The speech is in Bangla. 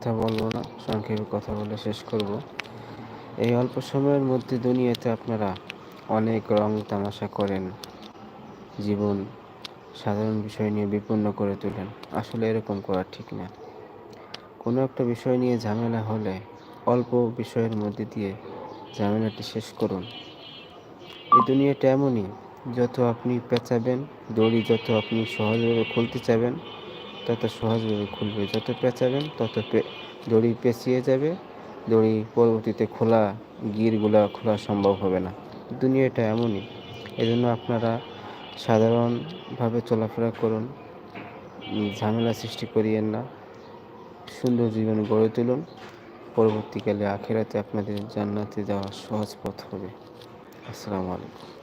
কথা বলব না, সংক্ষেপে কথা বলে শেষ করব। এই অল্প সময়ের মধ্যে দুনিয়াতে আপনারা অনেক রং তামাশা করেন, জীবন সাধারণ বিষয় নিয়ে বিপন্ন করে তোলেন। আসলে এরকম করা ঠিক না। কোনো একটা বিষয় নিয়ে ঝামেলা হলে অল্প বিষয়ের মধ্যে দিয়ে ঝামেলাটি শেষ করুন। এই দুনিয়াটা এমনই, যত আপনি পেঁচাবেন, দড়ি যত আপনি সহজভাবে খুলতে চাবেন তত সহজভাবে খুলবে। যত পেঁচাবেন, তত দড়ি পেঁচিয়ে যাবে। দড়ি পরবর্তীতে খোলা গিরগুলা খোলা সম্ভব হবে না। দুনিয়াটা এমনই। এজন্য আপনারা সাধারণভাবে চলাফেরা করুন ঝামেলা সৃষ্টি করিয়েন না। সুন্দর জীবন গড়ে তুলুন। পরবর্তীকালে আখেরাতে আপনাদের জান্নাতে যাওয়া সহজ পথ হবে। আসসালামু আলাইকুম।